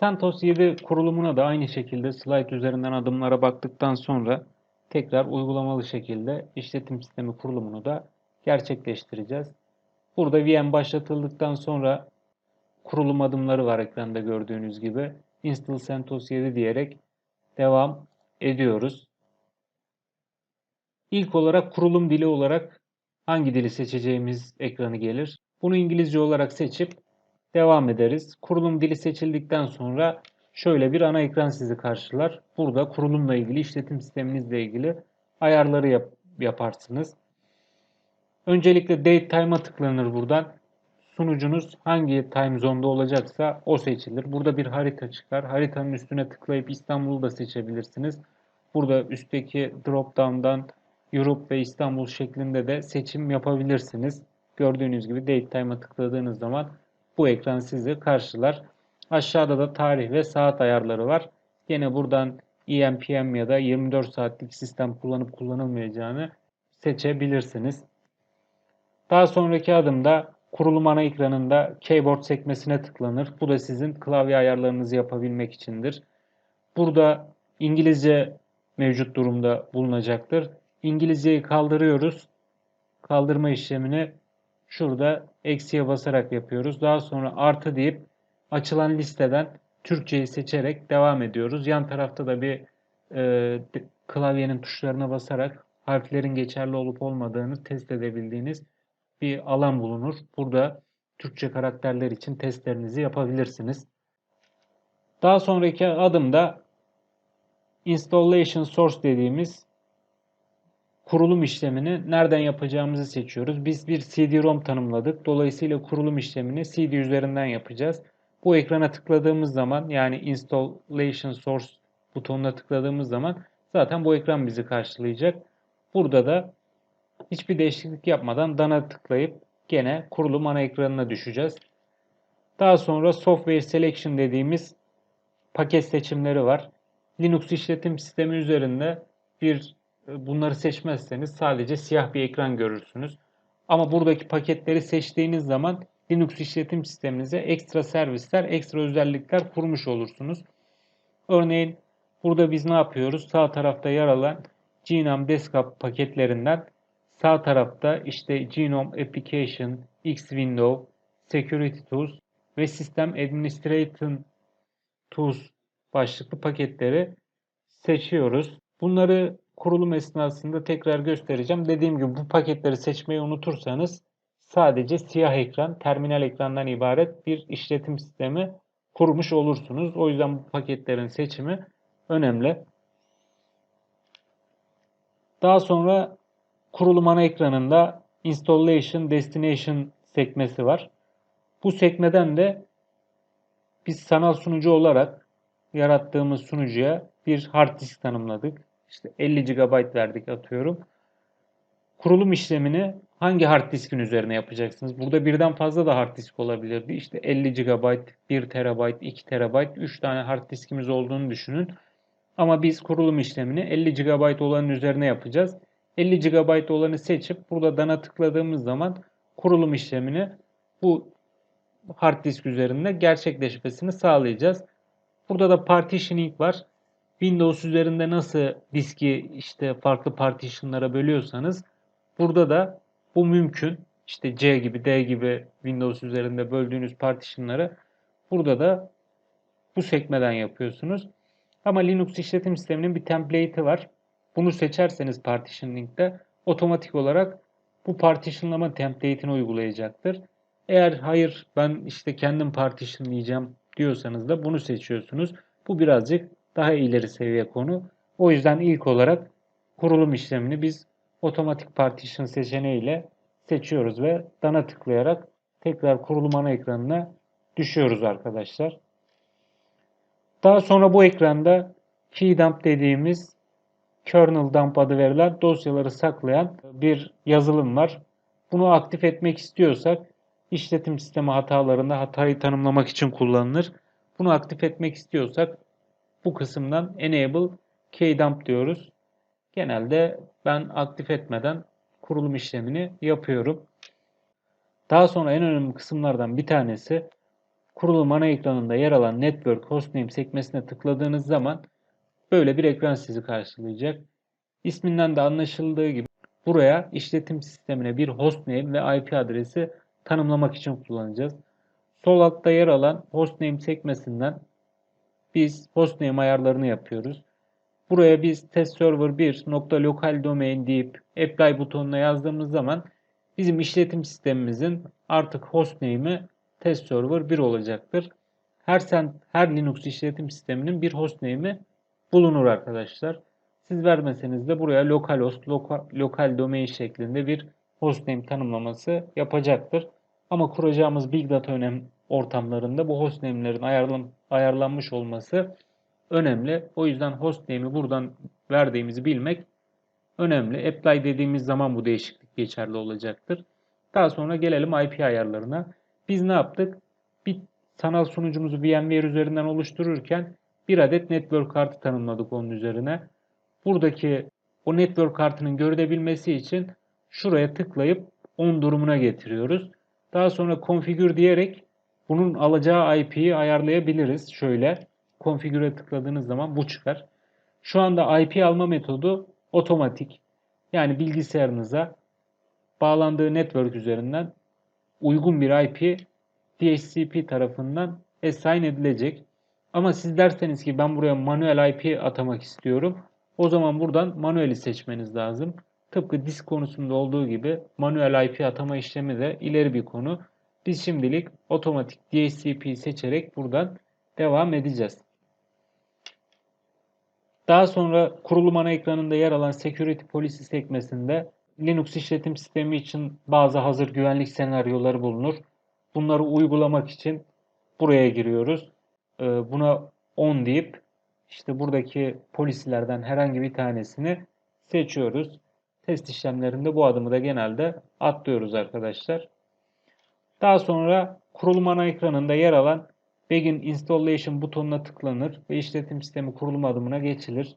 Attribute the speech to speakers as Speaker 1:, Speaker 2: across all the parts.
Speaker 1: CentOS 7 kurulumuna da aynı şekilde slide üzerinden adımlara baktıktan sonra tekrar uygulamalı şekilde işletim sistemi kurulumunu da gerçekleştireceğiz. Burada VM başlatıldıktan sonra kurulum adımları var ekranda gördüğünüz gibi. Install CentOS 7 diyerek devam ediyoruz. İlk olarak kurulum dili olarak hangi dili seçeceğimiz ekranı gelir. Bunu İngilizce olarak seçip devam ederiz. Kurulum dili seçildikten sonra şöyle bir ana ekran sizi karşılar. Burada kurulumla ilgili, işletim sisteminizle ilgili ayarları yap yaparsınız. Öncelikle date time'a tıklanır buradan. Sunucunuz hangi time zone'da olacaksa o seçilir. Burada bir harita çıkar. Haritanın üstüne tıklayıp İstanbul'u da seçebilirsiniz. Burada üstteki drop down'dan Europe ve İstanbul şeklinde de seçim yapabilirsiniz. Gördüğünüz gibi date time'a tıkladığınız zaman bu ekran sizi karşılar. Aşağıda da tarih ve saat ayarları var. Yine buradan EMPM ya da 24 saatlik sistem kullanıp kullanılmayacağını seçebilirsiniz. Daha sonraki adımda kurulum ana ekranında keyboard sekmesine tıklanır. Bu da sizin klavye ayarlarınızı yapabilmek içindir. Burada İngilizce mevcut durumda bulunacaktır. İngilizceyi kaldırıyoruz. Kaldırma işlemini şurada eksiye basarak yapıyoruz. Daha sonra artı deyip açılan listeden Türkçeyi seçerek devam ediyoruz. Yan tarafta da bir e, klavyenin tuşlarına basarak harflerin geçerli olup olmadığını test edebildiğiniz bir alan bulunur. Burada Türkçe karakterler için testlerinizi yapabilirsiniz. Daha sonraki adımda installation source dediğimiz kurulum işlemini nereden yapacağımızı seçiyoruz. Biz bir CD-ROM tanımladık. Dolayısıyla kurulum işlemini CD üzerinden yapacağız. Bu ekrana tıkladığımız zaman yani installation source butonuna tıkladığımız zaman zaten bu ekran bizi karşılayacak. Burada da hiçbir değişiklik yapmadan Dana tıklayıp gene kurulum ana ekranına düşeceğiz. Daha sonra Software Selection dediğimiz paket seçimleri var. Linux işletim sistemi üzerinde bir bunları seçmezseniz sadece siyah bir ekran görürsünüz. Ama buradaki paketleri seçtiğiniz zaman Linux işletim sisteminize ekstra servisler, ekstra özellikler kurmuş olursunuz. Örneğin burada biz ne yapıyoruz? Sağ tarafta yer alan Genome Desktop paketlerinden sağ tarafta işte Genome Application, X-Window, Security Tools ve System Administration Tools başlıklı paketleri seçiyoruz. Bunları kurulum esnasında tekrar göstereceğim. Dediğim gibi bu paketleri seçmeyi unutursanız sadece siyah ekran, terminal ekrandan ibaret bir işletim sistemi kurmuş olursunuz. O yüzden bu paketlerin seçimi önemli. Daha sonra kurulum ana ekranında Installation Destination sekmesi var. Bu sekmeden de biz sanal sunucu olarak yarattığımız sunucuya bir hard disk tanımladık. İşte 50 GB verdik atıyorum. Kurulum işlemini hangi hard diskin üzerine yapacaksınız? Burada birden fazla da hard disk olabilirdi. İşte 50 GB, 1 TB, 2 TB, 3 tane hard diskimiz olduğunu düşünün. Ama biz kurulum işlemini 50 GB olanın üzerine yapacağız. 50 GB olanı seçip burada dana tıkladığımız zaman kurulum işlemini bu hard disk üzerinde gerçekleşmesini sağlayacağız. Burada da partitioning var. Windows üzerinde nasıl diski işte farklı partitionlara bölüyorsanız burada da bu mümkün. İşte C gibi D gibi Windows üzerinde böldüğünüz partitionları burada da bu sekmeden yapıyorsunuz. Ama Linux işletim sisteminin bir template'i var. Bunu seçerseniz partitioning'de otomatik olarak bu partitionlama template'ini uygulayacaktır. Eğer hayır ben işte kendim partitionlayacağım diyorsanız da bunu seçiyorsunuz. Bu birazcık daha ileri seviye konu. O yüzden ilk olarak kurulum işlemini biz otomatik partition seçeneğiyle seçiyoruz ve dana tıklayarak tekrar kurulum ana ekranına düşüyoruz arkadaşlar. Daha sonra bu ekranda key dump dediğimiz kernel dump adı verilen dosyaları saklayan bir yazılım var. Bunu aktif etmek istiyorsak işletim sistemi hatalarında hatayı tanımlamak için kullanılır. Bunu aktif etmek istiyorsak bu kısımdan enable keydump diyoruz. Genelde ben aktif etmeden kurulum işlemini yapıyorum. Daha sonra en önemli kısımlardan bir tanesi kurulum ana ekranında yer alan Network Hostname sekmesine tıkladığınız zaman böyle bir ekran sizi karşılayacak. İsminden de anlaşıldığı gibi buraya işletim sistemine bir hostname ve IP adresi tanımlamak için kullanacağız. Sol altta yer alan hostname sekmesinden biz hostname ayarlarını yapıyoruz. Buraya biz testserver1.localdomain deyip apply butonuna yazdığımız zaman bizim işletim sistemimizin artık hostname'i testserver 1 olacaktır. Her sen her Linux işletim sisteminin bir hostname'i bulunur arkadaşlar. Siz vermeseniz de buraya localhost, local, local domain şeklinde bir hostname tanımlaması yapacaktır. Ama kuracağımız Big Data önem ortamlarında bu hostname'lerin ayarlan, ayarlanmış olması önemli. O yüzden hostname'i buradan verdiğimizi bilmek önemli. Apply dediğimiz zaman bu değişiklik geçerli olacaktır. Daha sonra gelelim IP ayarlarına. Biz ne yaptık? Bir sanal sunucumuzu VMware üzerinden oluştururken bir adet network kartı tanımladık onun üzerine. Buradaki o network kartının görülebilmesi için şuraya tıklayıp on durumuna getiriyoruz. Daha sonra configure diyerek bunun alacağı IP'yi ayarlayabiliriz. Şöyle configure'e tıkladığınız zaman bu çıkar. Şu anda IP alma metodu otomatik. Yani bilgisayarınıza bağlandığı network üzerinden uygun bir IP DHCP tarafından assign edilecek. Ama siz derseniz ki ben buraya manuel IP atamak istiyorum. O zaman buradan manueli seçmeniz lazım. Tıpkı disk konusunda olduğu gibi manuel IP atama işlemi de ileri bir konu. Biz şimdilik otomatik DHCP seçerek buradan devam edeceğiz. Daha sonra kurulum ana ekranında yer alan Security Policy sekmesinde Linux işletim sistemi için bazı hazır güvenlik senaryoları bulunur. Bunları uygulamak için buraya giriyoruz. Ee, buna on deyip işte buradaki polisilerden herhangi bir tanesini seçiyoruz. Test işlemlerinde bu adımı da genelde atlıyoruz arkadaşlar. Daha sonra kurulum ana ekranında yer alan Begin Installation butonuna tıklanır ve işletim sistemi kurulum adımına geçilir.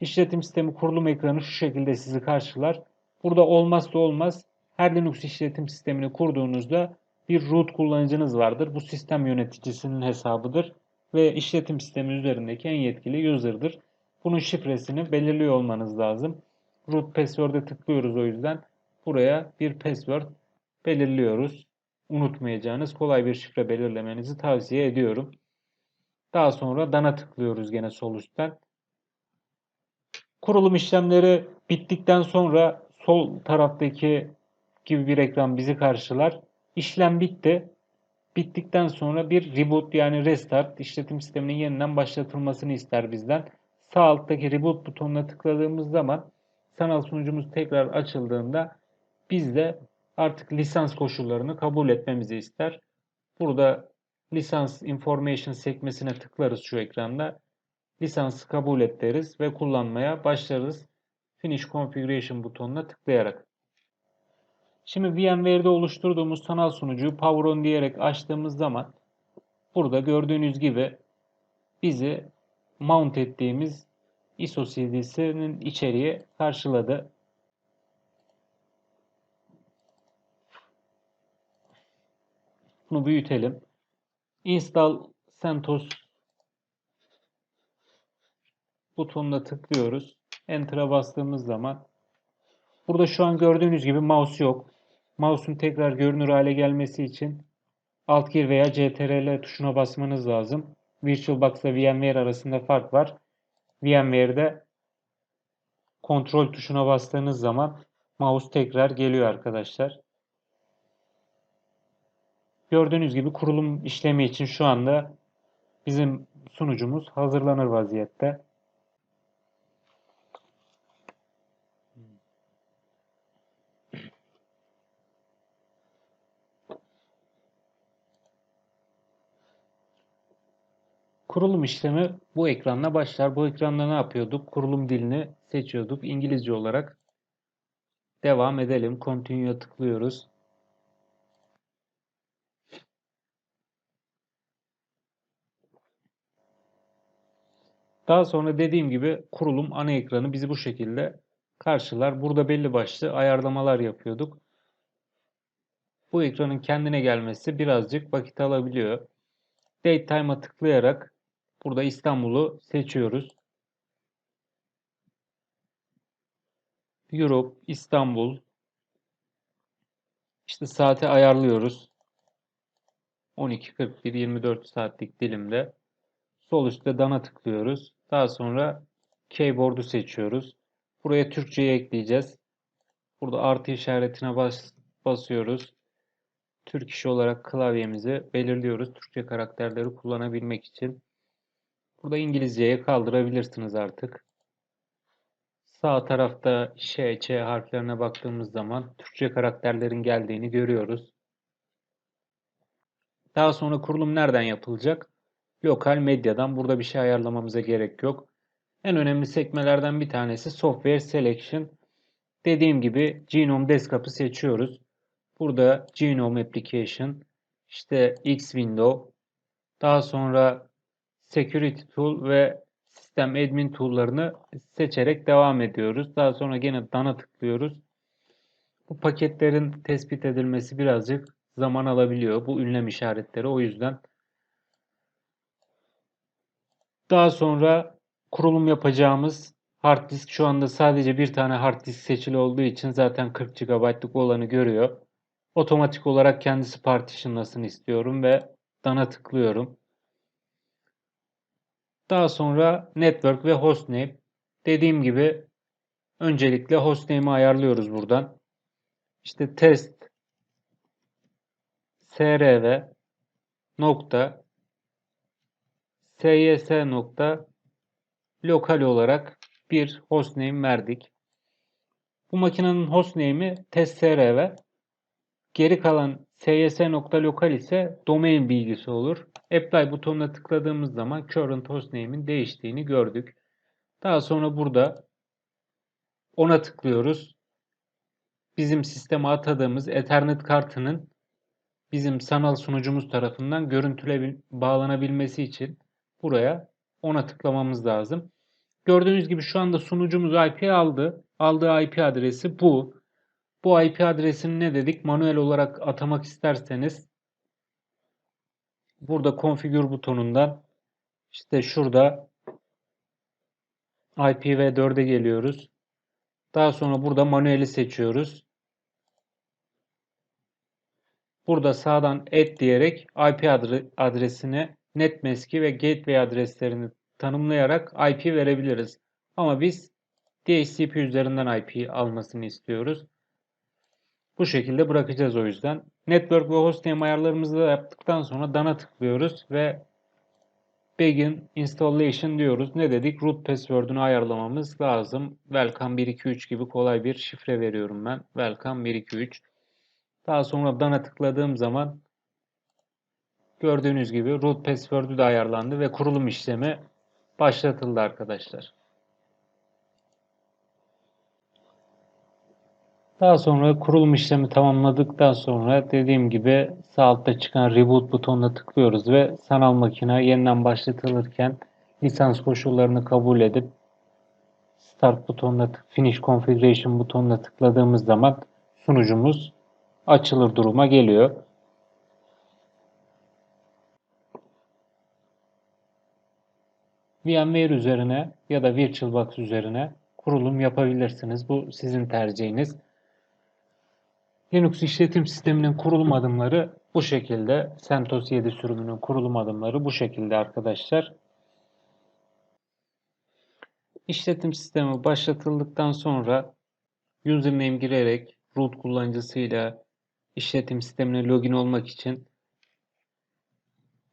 Speaker 1: İşletim sistemi kurulum ekranı şu şekilde sizi karşılar. Burada olmazsa olmaz her Linux işletim sistemini kurduğunuzda bir root kullanıcınız vardır. Bu sistem yöneticisinin hesabıdır ve işletim sistemi üzerindeki en yetkili user'dır. Bunun şifresini belirliyor olmanız lazım. Root password'e tıklıyoruz o yüzden. Buraya bir password belirliyoruz. Unutmayacağınız kolay bir şifre belirlemenizi tavsiye ediyorum. Daha sonra Done'a tıklıyoruz gene sol üstten. Kurulum işlemleri bittikten sonra sol taraftaki gibi bir ekran bizi karşılar. İşlem bitti. Bittikten sonra bir reboot yani restart işletim sisteminin yeniden başlatılmasını ister bizden. Sağ alttaki reboot butonuna tıkladığımız zaman sanal sunucumuz tekrar açıldığında biz de artık lisans koşullarını kabul etmemizi ister. Burada lisans information sekmesine tıklarız şu ekranda. Lisansı kabul et deriz ve kullanmaya başlarız. Finish Configuration butonuna tıklayarak. Şimdi VMware'de oluşturduğumuz sanal sunucuyu Power On diyerek açtığımız zaman burada gördüğünüz gibi bizi mount ettiğimiz ISO CD'sinin içeriği karşıladı. Bunu büyütelim. Install CentOS butonuna tıklıyoruz. Enter'a bastığımız zaman burada şu an gördüğünüz gibi mouse yok. Mouse'un tekrar görünür hale gelmesi için Alt gir veya CTRL tuşuna basmanız lazım. VirtualBox ile VMware arasında fark var. VMware'de kontrol tuşuna bastığınız zaman mouse tekrar geliyor arkadaşlar. Gördüğünüz gibi kurulum işlemi için şu anda bizim sunucumuz hazırlanır vaziyette. Kurulum işlemi bu ekranla başlar. Bu ekranda ne yapıyorduk? Kurulum dilini seçiyorduk. İngilizce olarak devam edelim. Continue'ya tıklıyoruz. Daha sonra dediğim gibi kurulum ana ekranı bizi bu şekilde karşılar. Burada belli başlı ayarlamalar yapıyorduk. bu ekranın kendine gelmesi birazcık vakit alabiliyor. Datetime'a tıklayarak burada İstanbul'u seçiyoruz. Europe, İstanbul. İşte saate ayarlıyoruz. 12.41 24 saatlik dilimde. Sol üstte dana tıklıyoruz. Daha sonra keyboard'u seçiyoruz. Buraya Türkçeyi ekleyeceğiz. Burada artı işaretine bas, basıyoruz. Türk işi olarak klavyemizi belirliyoruz. Türkçe karakterleri kullanabilmek için. Burada İngilizceye kaldırabilirsiniz artık. Sağ tarafta Ş, Ç harflerine baktığımız zaman Türkçe karakterlerin geldiğini görüyoruz. Daha sonra kurulum nereden yapılacak? Lokal medyadan. Burada bir şey ayarlamamıza gerek yok. En önemli sekmelerden bir tanesi Software Selection. Dediğim gibi Genome Desktop'ı seçiyoruz. Burada Genome Application, işte X Window, daha sonra Security Tool ve System Admin Tool'larını seçerek devam ediyoruz. Daha sonra gene Done'a tıklıyoruz. Bu paketlerin tespit edilmesi birazcık zaman alabiliyor. Bu ünlem işaretleri o yüzden. Daha sonra kurulum yapacağımız hard disk şu anda sadece bir tane hard disk seçili olduğu için zaten 40 GB'lık olanı görüyor. Otomatik olarak kendisi partitionlasın istiyorum ve Done'a tıklıyorum. Daha sonra network ve hostname. Dediğim gibi öncelikle hostname'i ayarlıyoruz buradan. İşte test srv nokta sys nokta lokal olarak bir hostname verdik. Bu makinenin hostname'i test.srv. Geri kalan sys.lokal ise domain bilgisi olur. Apply butonuna tıkladığımız zaman current hostname'in değiştiğini gördük. Daha sonra burada ona tıklıyoruz. Bizim sisteme atadığımız Ethernet kartının bizim sanal sunucumuz tarafından görüntüle bağlanabilmesi için buraya ona tıklamamız lazım. Gördüğünüz gibi şu anda sunucumuz IP aldı. Aldığı IP adresi bu. Bu IP adresini ne dedik? Manuel olarak atamak isterseniz burada configure butonundan işte şurada IPv4'e geliyoruz. Daha sonra burada manueli seçiyoruz. Burada sağdan add diyerek IP adresini netmask'i ve gateway adreslerini tanımlayarak IP verebiliriz. Ama biz DHCP üzerinden IP almasını istiyoruz. Bu şekilde bırakacağız o yüzden. Network ve hostname ayarlarımızı da yaptıktan sonra Done'a tıklıyoruz ve Begin Installation diyoruz. Ne dedik? Root password'unu ayarlamamız lazım. Welcome 123 gibi kolay bir şifre veriyorum ben. Welcome 123. Daha sonra Done'a tıkladığım zaman gördüğünüz gibi root password'ü de ayarlandı ve kurulum işlemi başlatıldı arkadaşlar. Daha sonra kurulum işlemi tamamladıktan sonra dediğim gibi sağ altta çıkan reboot butonuna tıklıyoruz ve sanal makine yeniden başlatılırken lisans koşullarını kabul edip start butonuna finish configuration butonuna tıkladığımız zaman sunucumuz açılır duruma geliyor. VMware üzerine ya da VirtualBox üzerine kurulum yapabilirsiniz. Bu sizin tercihiniz. Linux işletim sisteminin kurulum adımları bu şekilde. CentOS 7 sürümünün kurulum adımları bu şekilde arkadaşlar. İşletim sistemi başlatıldıktan sonra username girerek root kullanıcısıyla işletim sistemine login olmak için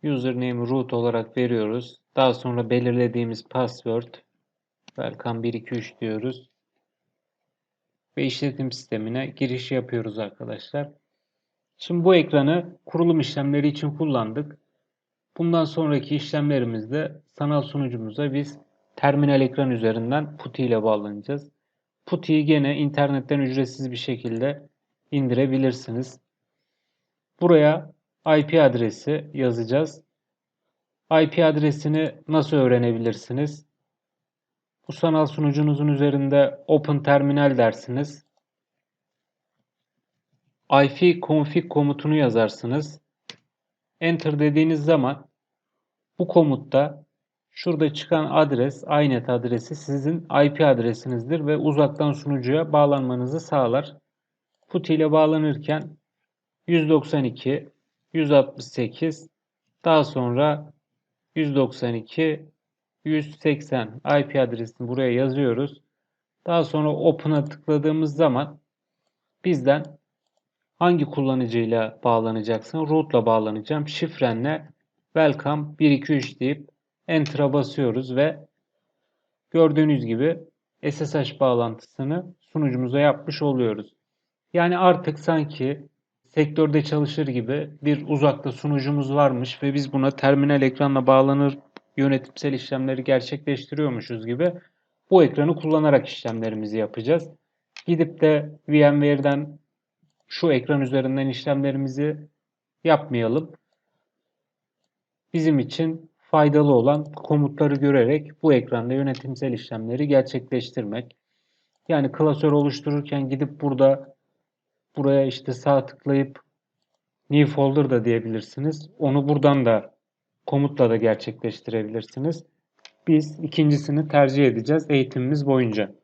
Speaker 1: username root olarak veriyoruz. Daha sonra belirlediğimiz password welcome 123 diyoruz. Ve işletim sistemine giriş yapıyoruz arkadaşlar. Şimdi bu ekranı kurulum işlemleri için kullandık. Bundan sonraki işlemlerimizde sanal sunucumuza biz terminal ekran üzerinden PuTTY ile bağlanacağız. PuTTY'yi gene internetten ücretsiz bir şekilde indirebilirsiniz. Buraya IP adresi yazacağız. IP adresini nasıl öğrenebilirsiniz? Bu sanal sunucunuzun üzerinde Open Terminal dersiniz. ifconfig komutunu yazarsınız. Enter dediğiniz zaman bu komutta şurada çıkan adres, inet adresi sizin IP adresinizdir ve uzaktan sunucuya bağlanmanızı sağlar. PuTTY ile bağlanırken 192, 168, daha sonra 192, 180 IP adresini buraya yazıyoruz. Daha sonra Open'a tıkladığımız zaman bizden hangi kullanıcıyla bağlanacaksın? Root'la bağlanacağım. Şifrenle welcome 123 deyip Enter'a basıyoruz ve gördüğünüz gibi SSH bağlantısını sunucumuza yapmış oluyoruz. Yani artık sanki sektörde çalışır gibi bir uzakta sunucumuz varmış ve biz buna terminal ekranla bağlanır yönetimsel işlemleri gerçekleştiriyormuşuz gibi bu ekranı kullanarak işlemlerimizi yapacağız. Gidip de VMware'den şu ekran üzerinden işlemlerimizi yapmayalım. Bizim için faydalı olan komutları görerek bu ekranda yönetimsel işlemleri gerçekleştirmek. Yani klasör oluştururken gidip burada buraya işte sağ tıklayıp new folder da diyebilirsiniz. Onu buradan da komutla da gerçekleştirebilirsiniz. Biz ikincisini tercih edeceğiz eğitimimiz boyunca.